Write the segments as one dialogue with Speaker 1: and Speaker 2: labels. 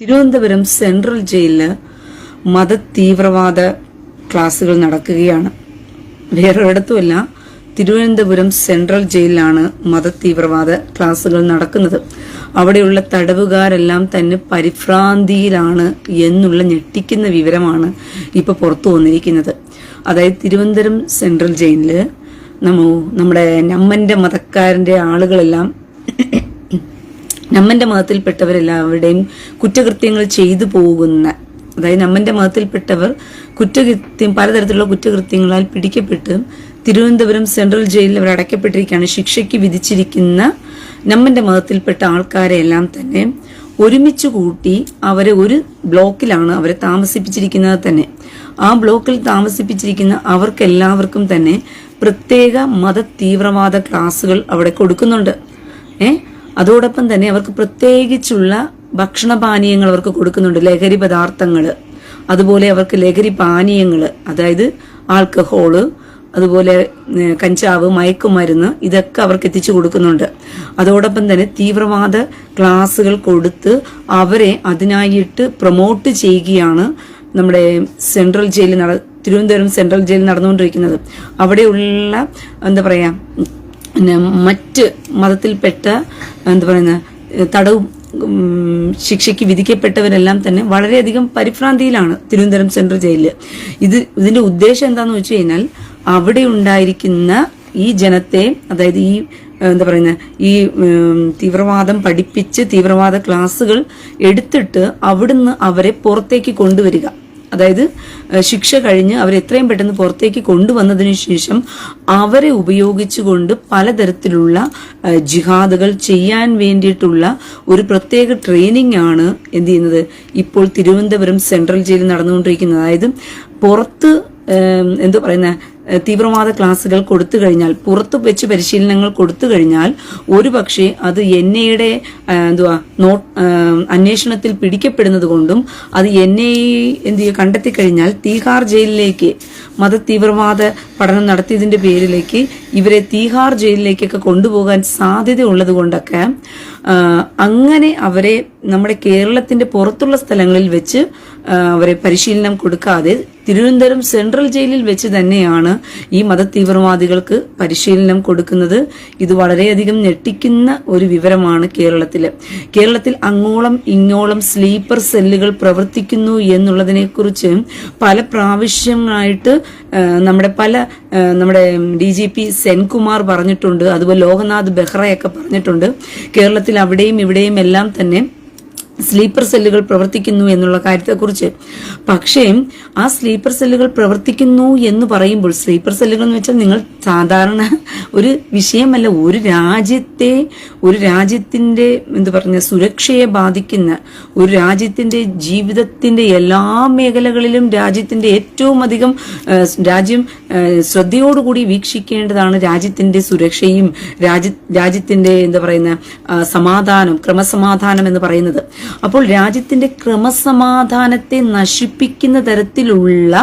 Speaker 1: Thiruvananthapuram central ജയിലിൽ മത തീവ്രവാദ ക്ലാസുകൾ നടക്കുകയാണ്. വേറൊരിടത്തുമല്ല തിരുവനന്തപുരം സെൻട്രൽ ജയിലിലാണ് മത തീവ്രവാദ ക്ലാസുകൾ നടക്കുന്നത്. അവിടെയുള്ള തടവുകാരെല്ലാം തന്നെ പരിഭ്രാന്തിയിലാണ് എന്നുള്ള ഞെട്ടിക്കുന്ന വിവരമാണ് ഇപ്പൊ പുറത്തു വന്നിരിക്കുന്നത്. അതായത് തിരുവനന്തപുരം സെൻട്രൽ ജയിലിൽ നമ്മ നമ്മുടെ നമ്മന്റെ മതക്കാരന്റെ ആളുകളെല്ലാം നമ്മന്റെ മതത്തിൽപ്പെട്ടവരെല്ലാവരുടെയും കുറ്റകൃത്യങ്ങൾ ചെയ്തു പോകുന്ന അതായത് നമ്മന്റെ മതത്തിൽപ്പെട്ടവർ കുറ്റകൃത്യം പലതരത്തിലുള്ള കുറ്റകൃത്യങ്ങളാൽ പിടിക്കപ്പെട്ട് തിരുവനന്തപുരം സെൻട്രൽ ജയിലിൽ അവർ അടയ്ക്കപ്പെട്ടിരിക്കുകയാണ്. ശിക്ഷയ്ക്ക് വിധിച്ചിരിക്കുന്ന നമ്മന്റെ മതത്തിൽപ്പെട്ട ആൾക്കാരെ എല്ലാം തന്നെ ഒരുമിച്ച് കൂട്ടി അവരെ ഒരു ബ്ലോക്കിലാണ് അവരെ താമസിപ്പിച്ചിരിക്കുന്നത് തന്നെ. ആ ബ്ലോക്കിൽ താമസിപ്പിച്ചിരിക്കുന്ന അവർക്കെല്ലാവർക്കും തന്നെ പ്രത്യേക മത തീവ്രവാദ ക്ലാസുകൾ അവിടെ കൊടുക്കുന്നുണ്ട്. ഏ? അതോടൊപ്പം തന്നെ അവർക്ക് പ്രത്യേകിച്ചുള്ള ഭക്ഷണപാനീയങ്ങൾ അവർക്ക് കൊടുക്കുന്നുണ്ട്. ലഹരി പദാർത്ഥങ്ങൾ അതുപോലെ അവർക്ക് ലഹരി പാനീയങ്ങൾ അതായത് ആൽക്കഹോൾ അതുപോലെ കഞ്ചാവ് മയക്കുമരുന്ന് ഇതൊക്കെ അവർക്ക് എത്തിച്ചു കൊടുക്കുന്നുണ്ട്. അതോടൊപ്പം തന്നെ തീവ്രവാദ ക്ലാസുകൾ കൊടുത്ത് അവരെ അതിനായിട്ട് പ്രൊമോട്ട് ചെയ്യുകയാണ് നമ്മുടെ സെൻട്രൽ ജയിലിൽ നട തിരുവനന്തപുരം സെൻട്രൽ ജയിലിൽ നടന്നുകൊണ്ടിരിക്കുന്നത്. അവിടെയുള്ള എന്താ പറയാ പിന്നെ മറ്റ് മതത്തിൽപ്പെട്ട എന്താ പറയുന്ന തടവ് ശിക്ഷയ്ക്ക് വിധിക്കപ്പെട്ടവരെല്ലാം തന്നെ വളരെയധികം പരിഭ്രാന്തിയിലാണ് തിരുവനന്തപുരം സെൻട്രൽ ജയിലിൽ ഇത് ഇതിന്റെ ഉദ്ദേശം എന്താന്ന് വെച്ച് കഴിഞ്ഞാൽ അവിടെ ഉണ്ടായിരിക്കുന്ന ഈ ജനത്തെ അതായത് ഈ എന്താ പറയുന്ന ഈ തീവ്രവാദം പഠിപ്പിച്ച് തീവ്രവാദ ക്ലാസ്സുകൾ എടുത്തിട്ട് അവിടുന്ന് അവരെ പുറത്തേക്ക് കൊണ്ടുവരിക. അതായത് ശിക്ഷ കഴിഞ്ഞ് അവരെ എത്രയും പെട്ടെന്ന് പുറത്തേക്ക് കൊണ്ടുവന്നതിന് ശേഷം അവരെ ഉപയോഗിച്ചുകൊണ്ട് പലതരത്തിലുള്ള ജിഹാദുകൾ ചെയ്യാൻ വേണ്ടിയിട്ടുള്ള ഒരു പ്രത്യേക ട്രെയിനിങ് ആണ് എന്ത് ചെയ്യുന്നത്? ഇപ്പോൾ തിരുവനന്തപുരം സെൻട്രൽ ജയിലിൽ നടന്നുകൊണ്ടിരിക്കുന്നത്. അതായത് പുറത്ത് എന്താ പറയുന്ന തീവ്രവാദ ക്ലാസുകൾ കൊടുത്തു കഴിഞ്ഞാൽ പുറത്തു വെച്ച് പരിശീലനങ്ങൾ കൊടുത്തു കഴിഞ്ഞാൽ ഒരു പക്ഷേ അത് എൻ ഐയുടെ എന്തുവാ നോട്ട് അന്വേഷണത്തിൽ പിടിക്കപ്പെടുന്നത് കൊണ്ടും അത് എൻ ഐ എന്ത് കണ്ടെത്തി കഴിഞ്ഞാൽ തീഹാർ ജയിലിലേക്ക് മത തീവ്രവാദ പഠനം നടത്തിയതിന്റെ പേരിലേക്ക് ഇവരെ തീഹാർ ജയിലിലേക്കൊക്കെ കൊണ്ടുപോകാൻ സാധ്യത ഉള്ളത് കൊണ്ടൊക്കെ അങ്ങനെ അവരെ നമ്മുടെ കേരളത്തിന്റെ പുറത്തുള്ള സ്ഥലങ്ങളിൽ വെച്ച് അവരെ പരിശീലനം കൊടുക്കാതെ തിരുവനന്തപുരം സെൻട്രൽ ജയിലിൽ വെച്ച് തന്നെയാണ് ഈ മതതീവ്രവാദികൾക്ക് പരിശീലനം കൊടുക്കുന്നത്. ഇത് വളരെയധികം ഞെട്ടിക്കുന്ന ഒരു വിവരമാണ് കേരളത്തിൽ. കേരളത്തിൽ അങ്ങോളം ഇങ്ങോളം സ്ലീപ്പർ സെല്ലുകൾ പ്രവർത്തിക്കുന്നു എന്നുള്ളതിനെ കുറിച്ച് പല പ്രാവശ്യമായിട്ട് നമ്മുടെ പല നമ്മുടെ ഡി ജി പി സെൻകുമാർ പറഞ്ഞിട്ടുണ്ട് അതുപോലെ ലോകനാഥ് ബെഹ്റയൊക്കെ പറഞ്ഞിട്ടുണ്ട്. കേരളത്തിൽ അവിടെയും ഇവിടെയും എല്ലാം തന്നെ സ്ലീപ്പർ സെല്ലുകൾ പ്രവർത്തിക്കുന്നു എന്നുള്ള കാര്യത്തെക്കുറിച്ച്. പക്ഷേ ആ സ്ലീപ്പർ സെല്ലുകൾ പ്രവർത്തിക്കുന്നു എന്ന് പറയുമ്പോൾ സ്ലീപ്പർ സെല്ലുകൾ എന്ന് വെച്ചാൽ നിങ്ങൾ സാധാരണ ഒരു വിഷയമല്ല ഒരു രാജ്യത്തെ ഒരു രാജ്യത്തിന്റെ എന്ത് പറഞ്ഞ സുരക്ഷയെ ബാധിക്കുന്ന ഒരു രാജ്യത്തിന്റെ ജീവിതത്തിന്റെ എല്ലാ മേഖലകളിലും രാജ്യത്തിന്റെ ഏറ്റവും അധികം രാജ്യം ശ്രദ്ധയോടുകൂടി വീക്ഷിക്കേണ്ടതാണ് രാജ്യത്തിന്റെ സുരക്ഷയും രാജ്യ രാജ്യത്തിന്റെ എന്താ പറയുന്ന സമാധാനം ക്രമസമാധാനം എന്ന് പറയുന്നത്. അപ്പോൾ രാജ്യത്തിന്റെ ക്രമസമാധാനത്തെ നശിപ്പിക്കുന്ന തരത്തിലുള്ള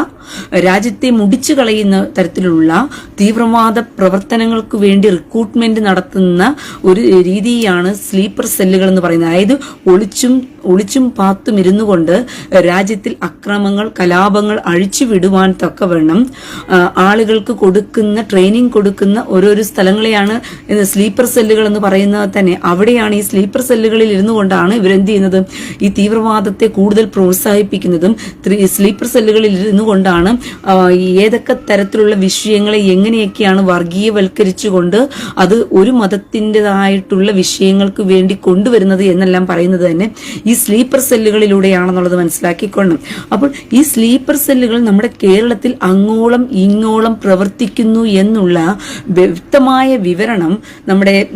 Speaker 1: രാജ്യത്തെ മുടിച്ചു കളയുന്ന തരത്തിലുള്ള തീവ്രവാദ പ്രവർത്തനങ്ങൾക്ക് വേണ്ടി റിക്രൂട്ട്മെന്റ് നടത്തുന്ന ഒരു രീതിയാണ് സ്ലീപ്പർ സെല്ലുകൾ എന്ന് പറയുന്നത്. അതായത് ഒളിച്ചും ഒളിച്ചും പാത്തും ഇരുന്നു കൊണ്ട് രാജ്യത്തിൽ അക്രമങ്ങൾ കലാപങ്ങൾ അഴിച്ചു വിടുവാൻ തക്കവണ്ണം ആളുകൾക്ക് കൊടുക്കുന്ന ട്രെയിനിങ് കൊടുക്കുന്ന ഓരോരോ സ്ഥലങ്ങളെയാണ് സ്ലീപ്പർ സെല്ലുകൾ എന്ന് പറയുന്നത് തന്നെ. അവിടെയാണ് ഈ സ്ലീപ്പർ സെല്ലുകളിൽ ഇരുന്നു കൊണ്ടാണ് ഇവരെന്ത് ചെയ്യുന്നത്? ഈ തീവ്രവാദത്തെ കൂടുതൽ പ്രോത്സാഹിപ്പിക്കുന്നതും സ്ലീപ്പർ സെല്ലുകളിൽ ഇരുന്നു കൊണ്ടാണ് ഏതൊക്കെ തരത്തിലുള്ള വിഷയങ്ങളെ എങ്ങനെയൊക്കെയാണ് വർഗീയവൽക്കരിച്ചുകൊണ്ട് അത് ഒരു മതത്തിന്റെതായിട്ടുള്ള വിഷയങ്ങൾക്ക് വേണ്ടി കൊണ്ടുവരുന്നത് എന്നെല്ലാം പറയുന്നത് തന്നെ. സ്ലീപ്പർ സെല്ലുകളിലൂടെയാണെന്നുള്ളത് മനസ്സിലാക്കിക്കൊള്ളണം അപ്പോൾ ഈ സ്ലീപ്പർ സെല്ലുകൾ നമ്മുടെ കേരളത്തിൽ അങ്ങോളം ഇങ്ങോളം പ്രവർത്തിക്കുന്നു എന്നുള്ള വ്യക്തമായ വിവരണം നമ്മുടെ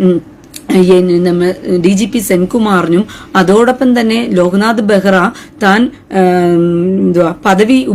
Speaker 1: ഡി ജി പി സെൻകുമാറിനും അതോടൊപ്പം തന്നെ ലോക്നാഥ് ബെഹ്റ താൻ എന്തുവാ പദവി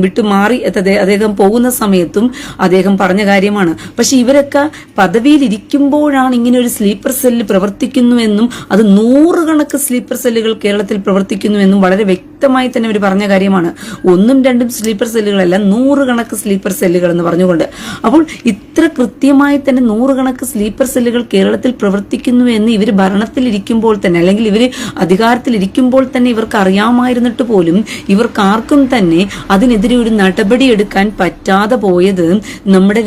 Speaker 1: വിട്ടു മാറി അദ്ദേഹം പോകുന്ന സമയത്തും അദ്ദേഹം പറഞ്ഞ കാര്യമാണ്. പക്ഷെ ഇവരൊക്കെ പദവിയിൽ ഇരിക്കുമ്പോഴാണ് ഇങ്ങനെ ഒരു സ്ലീപ്പർ സെല്ല് പ്രവർത്തിക്കുന്നുവെന്നും അത് നൂറുകണക്ക് സ്ലീപ്പർ സെല്ലുകൾ കേരളത്തിൽ പ്രവർത്തിക്കുന്നുവെന്നും വളരെ വ്യക്തമായി തന്നെ അവർ പറഞ്ഞ കാര്യമാണ്. ഒന്നും രണ്ടും സ്ലീപ്പർ സെല്ലുകളല്ല നൂറുകണക്ക് സ്ലീപ്പർ സെല്ലുകൾ എന്ന് പറഞ്ഞുകൊണ്ട്. അപ്പോൾ ഇത്ര കൃത്യമായി തന്നെ നൂറുകണക്ക് സ്ലീപ്പർ സെല്ലുകൾ കേരളത്തിൽ പ്രവർത്തിക്കുന്നു പ്രവർത്തിക്കുന്നു എന്ന് ഇവർ ഭരണത്തിലിരിക്കുമ്പോൾ തന്നെ അല്ലെങ്കിൽ ഇവർ അധികാരത്തിലിരിക്കുമ്പോൾ തന്നെ ഇവർക്ക് അറിയാമായിരുന്നിട്ട് പോലും ഇവർക്കാർക്കും തന്നെ അതിനെതിരെ ഒരു നടപടി എടുക്കാൻ പറ്റാതെ പോയത് നമ്മുടെ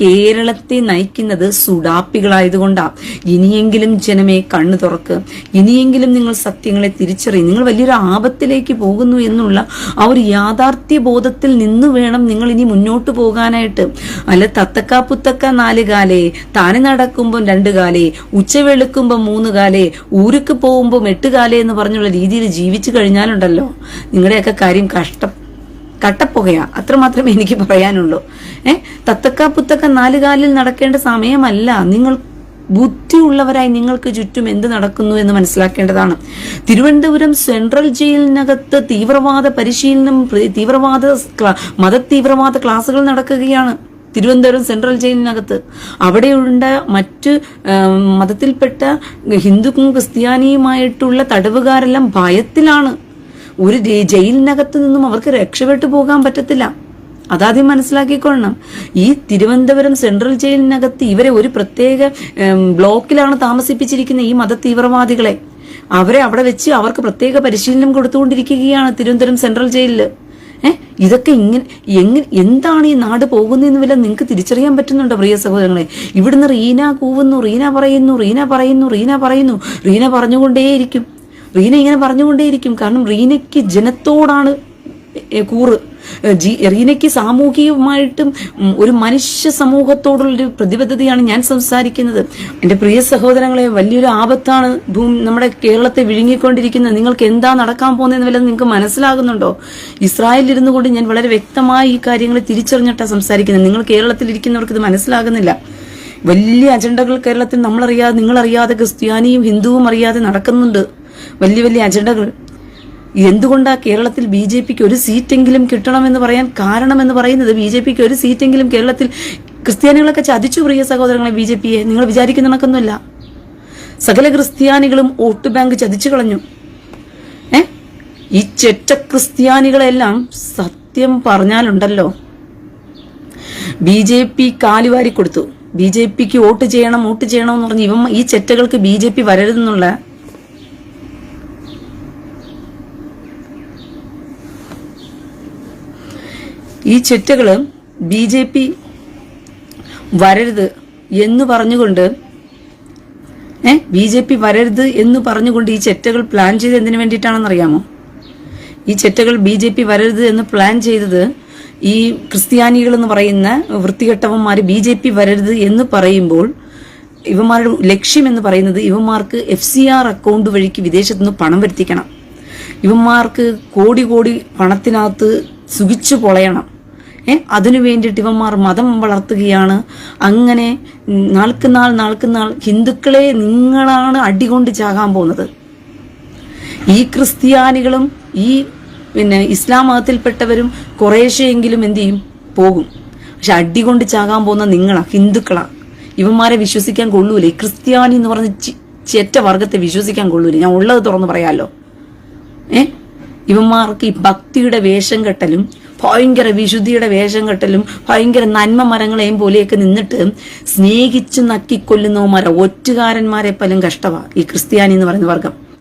Speaker 1: കേരളത്തെ നയിക്കുന്നത് സുഡാപ്പികളായതുകൊണ്ടാണ് ഇനിയെങ്കിലും ജനമേ കണ്ണു തുറക്ക്. ഇനിയെങ്കിലും നിങ്ങൾ സത്യങ്ങളെ തിരിച്ചറിയും. നിങ്ങൾ വലിയൊരു ആപത്തിലേക്ക് പോകുന്നു എന്നുള്ള ആ ഒരു യാഥാർത്ഥ്യ ബോധത്തിൽ നിന്ന് വേണം നിങ്ങൾ ഇനി മുന്നോട്ട് പോകാനായിട്ട്. അല്ല തത്തക്ക പുത്തക്ക നാല് കാലേ താനെ നടക്കുമ്പോൾ രണ്ട് കാലേ ഉച്ച വെളുക്കുമ്പോൾ മൂന്ന് കാലേ ഊരുക്ക് പോകുമ്പോൾ എട്ട് കാലേ എന്ന് പറഞ്ഞുള്ള രീതിയിൽ ജീവിച്ചു കഴിഞ്ഞാലുണ്ടല്ലോ. നിങ്ങളുടെയൊക്കെ കാര്യം കഷ്ടം കട്ടപ്പുകയാ. അത്ര മാത്രമേ എനിക്ക് പറയാനുള്ളൂ. ഏ? തത്തക്ക പുത്തക്ക നാല് കാലിൽ നടക്കേണ്ട സമയമല്ല. നിങ്ങൾ ബുദ്ധിയുള്ളവരായി നിങ്ങൾക്ക് ചുറ്റും എന്ത് നടക്കുന്നു എന്ന് മനസ്സിലാക്കേണ്ടതാണ്. തിരുവനന്തപുരം സെൻട്രൽ ജയിലിനകത്ത് തീവ്രവാദ പരിശീലനം പ്ര- തീവ്രവാദ മത തീവ്രവാദ ക്ലാസുകൾ നടക്കുകയാണ്. തിരുവനന്തപുരം സെൻട്രൽ ജയിലിനകത്ത്. അവിടെയുണ്ട മറ്റ് മതത്തിൽപ്പെട്ട ഹിന്ദുക്കും ക്രിസ്ത്യാനിയുമായിട്ടുള്ള തടവുകാരെല്ലാം ഭയത്തിലാണ്. ഒരു ജയി- ജയിലിനകത്ത് നിന്നും അവർക്ക് രക്ഷപ്പെട്ടു പോകാൻ പറ്റത്തില്ല. അതാദ്യം മനസ്സിലാക്കിക്കൊള്ളണം. ഈ തിരുവനന്തപുരം സെൻട്രൽ ജയിലിനകത്ത് ഇവരെ ഒരു പ്രത്യേക ബ്ലോക്കിലാണ് താമസിപ്പിച്ചിരിക്കുന്ന ഈ മത തീവ്രവാദികളെ അവരെ അവിടെ വെച്ച് അവർക്ക് പ്രത്യേക പരിശീലനം കൊടുത്തുകൊണ്ടിരിക്കുകയാണ് തിരുവനന്തപുരം സെൻട്രൽ ജയിലിൽ ഏഹ് ഇതൊക്കെ ഇങ്ങനെ എങ്ങനെ എന്താണ് ഈ നാട് പോകുന്നതെന്ന് വല്ല നിങ്ങൾക്ക് തിരിച്ചറിയാൻ പറ്റുന്നുണ്ടോ പ്രിയ സഹോദരങ്ങളെ? ഇവിടുന്ന് റീന കൂവുന്നു റീന പറയുന്നു റീന പറയുന്നു റീന പറയുന്നു. റീന പറഞ്ഞുകൊണ്ടേയിരിക്കും. റീന ഇങ്ങനെ പറഞ്ഞുകൊണ്ടേയിരിക്കും. കാരണം റീനയ്ക്ക് ജനത്തോടാണ് കൂറ്. ജി റീനയ്ക്ക് സാമൂഹികമായിട്ടും ഒരു മനുഷ്യ സമൂഹത്തോടുള്ളൊരു പ്രതിബദ്ധതയാണ് ഞാൻ സംസാരിക്കുന്നത്. എന്റെ പ്രിയ സഹോദരങ്ങളെ വലിയൊരു ആപത്താണ് ഭൂമി നമ്മുടെ കേരളത്തെ വിഴുങ്ങിക്കൊണ്ടിരിക്കുന്നത്. നിങ്ങൾക്ക് എന്താ നടക്കാൻ പോകുന്നതെന്ന് വല്ലതും നിങ്ങൾക്ക് മനസ്സിലാകുന്നുണ്ടോ? ഇസ്രായേലിൽ ഇരുന്നു കൊണ്ട് ഞാൻ വളരെ വ്യക്തമായി ഈ കാര്യങ്ങൾ തിരിച്ചറിഞ്ഞിട്ടാണ് സംസാരിക്കുന്നത്. നിങ്ങൾ കേരളത്തിൽ ഇരിക്കുന്നവർക്ക് ഇത് മനസ്സിലാകുന്നില്ല. വലിയ അജണ്ടകൾ കേരളത്തിൽ നമ്മളറിയാതെ നിങ്ങളറിയാതെ ക്രിസ്ത്യാനിയും ഹിന്ദുവും അറിയാതെ നടക്കുന്നുണ്ട്. വലിയ വലിയ അജണ്ടകൾ. എന്തുകൊണ്ടാ കേരളത്തിൽ ബി ജെ പിക്ക് ഒരു സീറ്റെങ്കിലും കിട്ടണമെന്ന് പറയാൻ കാരണമെന്ന് പറയുന്നത് ബി ജെ പിക്ക് ഒരു സീറ്റെങ്കിലും കേരളത്തിൽ ക്രിസ്ത്യാനികളൊക്കെ ചതിച്ചു പ്രിയ സഹോദരങ്ങളെ ബി ജെ പിയെ? നിങ്ങൾ വിചാരിക്കുന്ന കണക്കൊന്നുമില്ല. സകല ക്രിസ്ത്യാനികളും വോട്ട് ബാങ്ക് ചതിച്ചു കളഞ്ഞു. ഏ? ഈ ചെറ്റ ക്രിസ്ത്യാനികളെല്ലാം സത്യം പറഞ്ഞാലുണ്ടല്ലോ. ബി ജെ പി കാലുവാരി കൊടുത്തു ബി ജെ പിക്ക് വോട്ട് ചെയ്യണം വോട്ട് ചെയ്യണം എന്ന് പറഞ്ഞ് ഇവ ഈ ചെറ്റകൾക്ക് ബി ജെ പി വരരുതെന്നുള്ള ഈ ചിറ്റകൾ ബി ജെ പി വരരുത് എന്ന് പറഞ്ഞുകൊണ്ട് ഏ ബി ജെ പി വരരുത് എന്ന് പറഞ്ഞുകൊണ്ട് ഈ ചെറ്റകൾ പ്ലാൻ ചെയ്ത് എന്തിനു വേണ്ടിയിട്ടാണെന്ന് അറിയാമോ ഈ ചെറ്റകൾ ബി ജെ പി വരരുത് എന്ന് പ്ലാൻ ചെയ്തത് ഈ ക്രിസ്ത്യാനികൾ എന്ന് പറയുന്ന വൃത്തികെട്ടവന്മാർ ബി ജെ പി വരരുത് എന്ന് പറയുമ്പോൾ ഇവന്മാരുടെ ലക്ഷ്യം എന്ന് പറയുന്നത് ഇവന്മാർക്ക് എഫ് സി ആർ അക്കൗണ്ട് വഴിക്ക് വിദേശത്തു നിന്ന് പണം വരുത്തിക്കണം. ഇവന്മാർക്ക് കോടി കോടി പണത്തിനകത്ത് സുഖിച്ചു പൊളയണം. അതിനു വേണ്ടിയിട്ട് ഇവന്മാർ മതം വളർത്തുകയാണ്. അങ്ങനെ നാൾക്ക് നാൾ നാൾക്ക് നാൾ ഹിന്ദുക്കളെ നിങ്ങളാണ് അടികൊണ്ട് ചാകാൻ പോകുന്നത്. ഈ ക്രിസ്ത്യാനികളും ഈ പിന്നെ ഇസ്ലാം മതത്തിൽപ്പെട്ടവരും കുറേശ്ശെയെങ്കിലും എന്തു ചെയ്യും? പോകും. പക്ഷെ അടികൊണ്ട് ചാകാൻ പോകുന്ന നിങ്ങളാ ഹിന്ദുക്കളാ. ഇവന്മാരെ വിശ്വസിക്കാൻ കൊള്ളൂലേ. ക്രിസ്ത്യാനി എന്ന് പറഞ്ഞ ചേറ്റ വർഗത്തെ വിശ്വസിക്കാൻ കൊള്ളൂല. ഞാൻ ഉള്ളത് തുറന്ന് പറയാലോ. ഏ? ഇവന്മാർക്ക് ഈ ഭക്തിയുടെ വേഷം കെട്ടലും ഭയങ്കര വിശുദ്ധിയുടെ വേഷം കെട്ടലും ഭയങ്കര നന്മ മരങ്ങളെയും പോലെയൊക്കെ നിന്നിട്ട് സ്നേഹിച്ച് നക്കിക്കൊല്ലുന്നവന്മാരെ ഒറ്റുകാരന്മാരെ പലരും കഷ്ടവാ. ഈ ക്രിസ്ത്യാനി എന്ന് പറയുന്ന വർഗം.